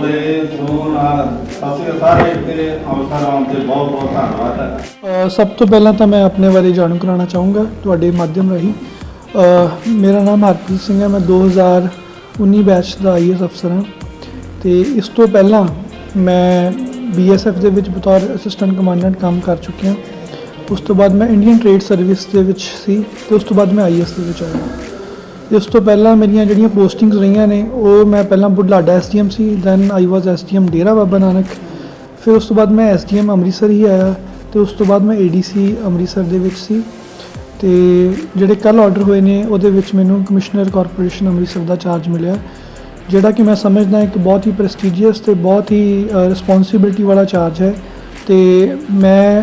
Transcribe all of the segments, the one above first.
ਬੋਲੇ ਸੋ ਨਾਲ। ਅਸੀਂ ਸਾਰੇ ਇੱਥੇ ਅਵਸਰ ਆਉਣ ਤੇ ਬਹੁਤ ਬਹੁਤ ਧੰਨਵਾਦ ਹੈ। ਸਭ ਤੋਂ ਪਹਿਲਾਂ ਤਾਂ ਮੈਂ ਆਪਣੇ ਬਾਰੇ ਜਾਣੂ ਕਰਾਉਣਾ ਚਾਹੂੰਗਾ ਤੁਹਾਡੇ ਮਾਧਿਅਮ ਰਾਹੀਂ। ਮੇਰਾ ਨਾਮ ਹਰਪ੍ਰੀਤ ਸਿੰਘ ਹੈ, ਮੈਂ 2019 ਬੈਚ ਦਾ ਆਈਐਸ ਅਫਸਰ ਹਾਂ। ਤੇ ਇਸ ਤੋਂ ਪਹਿਲਾਂ ਮੈਂ ਬੀਐਸਐਫ ਦੇ ਵਿੱਚ ਬਤੌਰ ਅਸਿਸਟੈਂਟ ਕਮਾਂਡੈਂਟ ਕੰਮ ਕਰ ਚੁੱਕਿਆ। ਉਸ ਤੋਂ ਬਾਅਦ ਮੈਂ ਇੰਡੀਅਨ ਟ੍ਰੇਡ ਸਰਵਿਸ ਦੇ ਵਿੱਚ ਸੀ ਤੇ ਉਸ ਤੋਂ ਬਾਅਦ ਮੈਂ ਆਈਐਸ ਦੇ ਵਿੱਚ ਆਇਆ। ਇਸ ਤੋਂ ਪਹਿਲਾਂ ਮੇਰੀਆਂ ਜਿਹੜੀਆਂ ਪੋਸਟਿੰਗਸ ਰਹੀਆਂ ਨੇ, ਉਹ ਮੈਂ ਪਹਿਲਾਂ Budhlada SDM C then I was SDM Dera Baba Nanak, ਫਿਰ ਉਸ ਤੋਂ ਬਾਅਦ ਮੈਂ ਐਸਡੀਐਮ ਅੰਮ੍ਰਿਤਸਰ ਹੀ ਆਇਆ, ਤੇ ਉਸ ਤੋਂ ਬਾਅਦ ਮੈਂ ਏਡੀਸੀ ਅੰਮ੍ਰਿਤਸਰ ਦੇ ਵਿੱਚ ਸੀ, ਤੇ ਜਿਹੜੇ ਕੱਲ ਆਰਡਰ ਹੋਏ ਨੇ, ਉਹਦੇ ਵਿੱਚ ਮੈਨੂੰ ਕਮਿਸ਼ਨਰ ਕਾਰਪੋਰੇਸ਼ਨ ਅੰਮ੍ਰਿਤਸਰ ਦਾ ਚਾਰਜ ਮਿਲਿਆ, ਜਿਹੜਾ ਕਿ ਮੈਂ ਸਮਝਦਾ ਇੱਕ ਬਹੁਤ ਹੀ ਪ੍ਰੈਸਟੀਜੀਅਸ ਤੇ ਬਹੁਤ ਹੀ ਰਿਸਪੌਂਸਿਬਿਲਟੀ ਵਾਲਾ ਚਾਰਜ ਹੈ, ਤੇ ਮੈਂ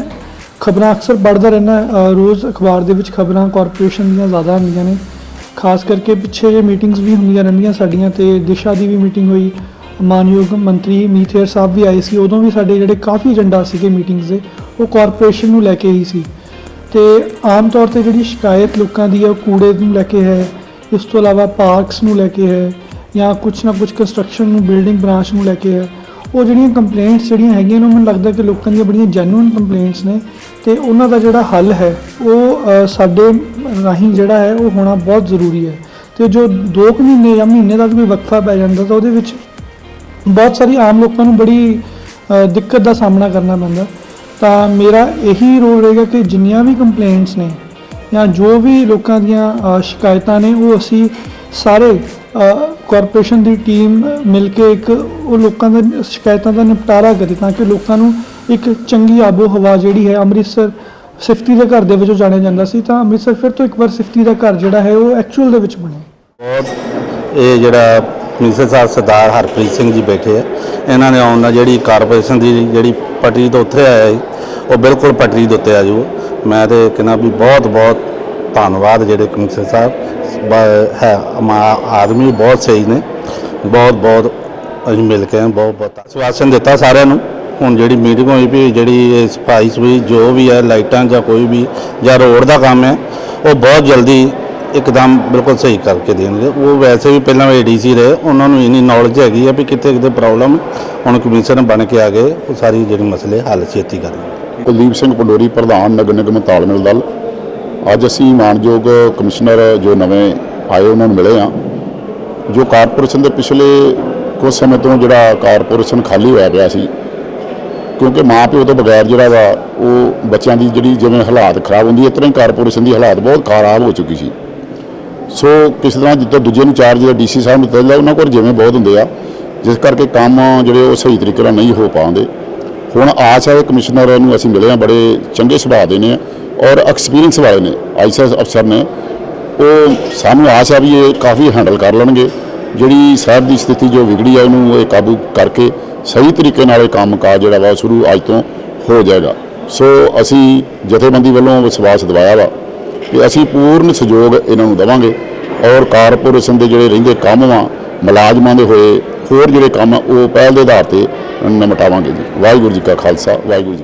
ਖਬਰਾਂ ਅਕਸਰ ਪੜ੍ਹਦਾ ਰਹਿਣਾ ਰੋਜ਼ ਅਖਬਾਰ ਦੇ ਵਿੱਚ ਖਬਰਾਂ ਕਾਰਪੋਰੇਸ਼ਨ ਦੀਆਂ ਜ਼ਿਆਦਾ ਹੁੰਦੀਆਂ ਨੇ ਖਾਸ ਕਰਕੇ ਪਿੱਛੇ ਜੇ ਮੀਟਿੰਗਸ ਵੀ ਹੁੰਦੀਆਂ ਰਹਿੰਦੀਆਂ ਸਾਡੀਆਂ ਤੇ ਦਿਸ਼ਾ ਦੀ ਵੀ ਮੀਟਿੰਗ ਹੋਈ, ਮਾਨਯੋਗ ਮੰਤਰੀ ਮੀਥੇਰ ਸਾਹਿਬ ਵੀ ਆਏ ਸੀ, ਉਦੋਂ ਵੀ ਸਾਡੇ ਜਿਹੜੇ ਕਾਫੀ ਏਜੰਡਾ ਸੀਗੇ ਮੀਟਿੰਗਸ ਦੇ, ਉਹ ਕਾਰਪੋਰੇਸ਼ਨ ਨੂੰ ਲੈ ਕੇ ਹੀ ਸੀ। ਤੇ ਆਮ ਤੌਰ ਤੇ ਜਿਹੜੀ ਸ਼ਿਕਾਇਤ ਲੋਕਾਂ ਦੀ ਹੈ, ਉਹ ਕੂੜੇ ਨੂੰ ਲੈ ਕੇ ਹੈ, ਇਸ ਤੋਂ ਇਲਾਵਾ ਪਾਰਕਸ ਨੂੰ ਲੈ ਕੇ ਹੈ, ਜਾਂ ਕੁਝ ਨਾ ਕੁਝ ਕੰਸਟਰਕਸ਼ਨ ਨੂੰ ਬਿਲਡਿੰਗ ਬ੍ਰਾਂਚ ਨੂੰ ਲੈ ਕੇ ਹੈ। ਉਹ ਜਿਹੜੀਆਂ ਕੰਪਲੇਂਟਸ ਜਿਹੜੀਆਂ ਹੈਗੀਆਂ ਨੇ ਮੈਨੂੰ ਲੱਗਦਾ ਕਿ ਲੋਕਾਂ ਦੀਆਂ ਬੜੀਆਂ ਜੈਨੂਇਨ ਕੰਪਲੇਂਟਸ ਨੇ, ਤੇ ਉਹਨਾਂ ਦਾ ਜਿਹੜਾ ਹੱਲ ਹੈ, ਉਹ ਸਾਡੇ ਰਾਹੀਂ ਜਿਹੜਾ ਹੈ ਉਹ ਹੋਣਾ ਬਹੁਤ ਜ਼ਰੂਰੀ ਹੈ। ਤੇ ਜੋ 2 ਮਹੀਨੇ ਜਾਂ ਮਹੀਨੇ ਦਾ ਵੀ ਕੋਈ ਵਕਫਾ ਪੈ ਜਾਂਦਾ ਤਾਂ ਉਹਦੇ ਵਿੱਚ ਬਹੁਤ ਸਾਰੀ ਆਮ ਲੋਕਾਂ ਨੂੰ ਬੜੀ ਦਿੱਕਤ ਦਾ ਸਾਹਮਣਾ ਕਰਨਾ ਪੈਂਦਾ। ਤਾਂ ਮੇਰਾ ਇਹੀ ਰੋਲ ਰਹੇਗਾ ਕਿ ਜਿੰਨੀਆਂ ਵੀ ਕੰਪਲੇਂਟਸ ਨੇ ਜਾਂ ਜੋ ਵੀ ਲੋਕਾਂ ਦੀਆਂ ਸ਼ਿਕਾਇਤਾਂ ਨੇ ਉਹ ਅਸੀਂ ਸਾਰੇ ਕਾਰਪੋਰੇਸ਼ਨ ਦੀ ਟੀਮ ਮਿਲ ਕੇ ਇੱਕ ਉਹ ਲੋਕਾਂ ਦੇ ਸ਼ਿਕਾਇਤਾਂ ਦਾ ਨਿਪਟਾਰਾ ਕਰੇ ਤਾਂ ਕਿ ਲੋਕਾਂ ਨੂੰ ਇੱਕ ਚੰਗੀ ਆਬੋ ਹਵਾ ਜਿਹੜੀ ਹੈ ਅੰਮ੍ਰਿਤਸਰ ਸਿਫਤੀ ਦੇ ਘਰ ਦੇ ਵਜੋਂ ਜਾਣਿਆ ਜਾਂਦਾ ਸੀ, ਤਾਂ ਅੰਮ੍ਰਿਤਸਰ ਫਿਰ ਤੋਂ ਇੱਕ ਵਾਰ ਸਿਫਤੀ ਦਾ ਘਰ ਜਿਹੜਾ ਹੈ ਉਹ ਐਕਚੁਅਲ ਦੇ ਵਿੱਚ ਬਣੇ ਬਹੁਤ ਇਹ ਜਿਹੜਾ ਮਿਸਰ ਸਾਹਿਬ ਸਰਦਾਰ ਹਰਪ੍ਰੀਤ ਸਿੰਘ ਜੀ ਬੈਠੇ ਆ, ਇਹਨਾਂ ਨੇ ਆਉਣ ਨਾਲ ਜਿਹੜੀ ਕਾਰਪੋਰੇਸ਼ਨ ਦੀ ਜਿਹੜੀ ਪਟਰੀ ਤੋਂ ਉੱਥੇ ਆਇਆ ਸੀ ਉਹ ਬਿਲਕੁਲ ਪਟਰੀ ਦੇ ਉੱਤੇ ਆ ਜੂ। ਮੈਂ ਤੇ ਕਹਿੰਦਾ ਵੀ ਬਹੁਤ ਬਹੁਤ ਧੰਨਵਾਦ ਜਿਹੜੇ ਕਮਿਸ਼ਨਰ ਸਾਹਿਬ ਹੈ ਆਦਮੀ ਬਹੁਤ ਸਹੀ ਨੇ। ਬਹੁਤ ਬਹੁਤ ਅਸੀਂ ਮਿਲ ਕੇ ਬਹੁਤ ਬਹੁਤ ਆਸ਼ਵਾਸਨ ਦਿੱਤਾ ਸਾਰਿਆਂ ਨੂੰ। ਹੁਣ ਜਿਹੜੀ ਮੀਟਿੰਗ ਹੋਈ ਵੀ ਜਿਹੜੀ ਇਹ ਸਫ਼ਾਈ ਸਫੂਈ ਜੋ ਵੀ ਹੈ ਲਾਈਟਾਂ ਜਾਂ ਕੋਈ ਵੀ ਜਾਂ ਰੋਡ ਦਾ ਕੰਮ ਹੈ, ਉਹ ਬਹੁਤ ਜਲਦੀ ਇੱਕਦਮ ਬਿਲਕੁਲ ਸਹੀ ਕਰਕੇ ਦੇਣਗੇ। ਉਹ ਵੈਸੇ ਵੀ ਪਹਿਲਾਂ ਏਡੀਸੀ ਰਹੇ, ਉਹਨਾਂ ਨੂੰ ਇੰਨੀ ਨੌਲੇਜ ਹੈਗੀ ਆ ਵੀ ਕਿੱਥੇ ਕਿਤੇ ਪ੍ਰੋਬਲਮ ਹੁਣ ਕਮਿਸ਼ਨ ਬਣ ਕੇ ਆ ਗਏ, ਉਹ ਸਾਰੀ ਜਿਹੜੀ ਮਸਲੇ ਹੱਲ ਛੇਤੀ ਕਰਨਗੇ ਕੁਲਦੀਪ ਸਿੰਘ ਪੰਡੋਰੀ, ਪ੍ਰਧਾਨ ਨਗਰ ਨਿਗਮ ਤਾਲਮੇਲ ਦਲ। ਅੱਜ ਅਸੀਂ ਮਾਨਯੋਗ ਕਮਿਸ਼ਨਰ ਜੋ ਨਵੇਂ ਆਏ, ਉਹਨਾਂ ਨੂੰ ਮਿਲੇ ਆ ਜੋ ਕਾਰਪੋਰੇਸ਼ਨ ਦੇ ਪਿਛਲੇ ਕੁਝ ਸਮੇਂ ਤੋਂ ਜਿਹੜਾ ਕਾਰਪੋਰੇਸ਼ਨ ਖਾਲੀ ਹੋਇਆ ਪਿਆ ਸੀ ਕਿਉਂਕਿ ਮਾਂ ਪਿਓ ਤੋਂ ਬਗੈਰ ਜਿਹੜਾ ਵਾ, ਉਹ ਬੱਚਿਆਂ ਦੀ ਜਿਹੜੀ ਜਿਵੇਂ ਹਾਲਾਤ ਖਰਾਬ ਹੁੰਦੀ ਹੈ ਇਸ ਤਰ੍ਹਾਂ ਹੀ ਕਾਰਪੋਰੇਸ਼ਨ ਦੀ ਹਾਲਾਤ ਬਹੁਤ ਖਰਾਬ ਹੋ ਚੁੱਕੀ ਸੀ। ਸੋ ਕਿਸੇ ਤਰ੍ਹਾਂ ਜਿੱਦਾਂ ਦੂਜੇ ਨੂੰ ਚਾਰਜ ਜਿਹੜਾ ਡੀਸੀ ਸਾਹਿਬ ਨੂੰ ਦਿੱਤਾ, ਉਹਨਾਂ ਕੋਲ ਜਿਵੇਂ ਬਹੁਤ ਹੁੰਦੇ ਆ, ਜਿਸ ਕਰਕੇ ਕੰਮ ਜਿਹੜੇ ਉਹ ਸਹੀ ਤਰੀਕੇ ਨਾਲ ਨਹੀਂ ਹੋ ਪਾਉਂਦੇ। ਹੁਣ ਆਸ ਹੈ, ਕਮਿਸ਼ਨਰ ਨੂੰ ਅਸੀਂ ਮਿਲੇ ਆ ਬੜੇ ਚੰਗੇ ਸੁਭਾਅ ਦੇ ਨੇ ਔਰ ਐਕਸਪੀਰੀਅੰਸ ਵਾਲੇ ਨੇ ਆਈਸੀਐਸ ਅਫਸਰ ਨੇ। ਉਹ ਸਾਨੂੰ ਆਸ ਹੈ ਵੀ ਇਹ ਕਾਫੀ ਹੈਂਡਲ ਕਰ ਲੈਣਗੇ। ਜਿਹੜੀ ਸ਼ਹਿਰ ਦੀ ਸਥਿਤੀ ਜੋ ਵਿਗੜੀ ਆ ਉਹਨੂੰ ਇਹ ਕਾਬੂ ਕਰਕੇ ਸਹੀ ਤਰੀਕੇ ਨਾਲ ਇਹ ਕੰਮ ਕਾਜ ਜਿਹੜਾ ਵਾ ਸ਼ੁਰੂ ਅੱਜ ਤੋਂ ਹੋ ਜਾਏਗਾ। ਸੋ ਅਸੀਂ ਜਥੇਬੰਦੀ ਵੱਲੋਂ ਵਿਸ਼ਵਾਸ ਦਿਵਾਇਆ ਵਾ ਕਿ ਅਸੀਂ ਪੂਰਨ ਸਹਿਯੋਗ ਇਹਨਾਂ ਨੂੰ ਦੇਵਾਂਗੇ ਔਰ ਕਾਰਪੋਰੇਸ਼ਨ ਦੇ ਜਿਹੜੇ ਰਹਿੰਦੇ ਕੰਮ ਵਾ ਮੁਲਾਜ਼ਮਾਂ ਦੇ ਹੋਏ ਹੋਰ ਜਿਹੜੇ ਕੰਮ ਆ, ਉਹ ਪਹਿਲ ਦੇ ਆਧਾਰ ਤੇ ਨਿਮਟਾਵਾਂਗੇ ਜੀ। ਵਾਹਿਗੁਰੂ ਜੀ ਕਾ ਖਾਲਸਾ ਵਾਹਿਗੁਰੂ ਜੀ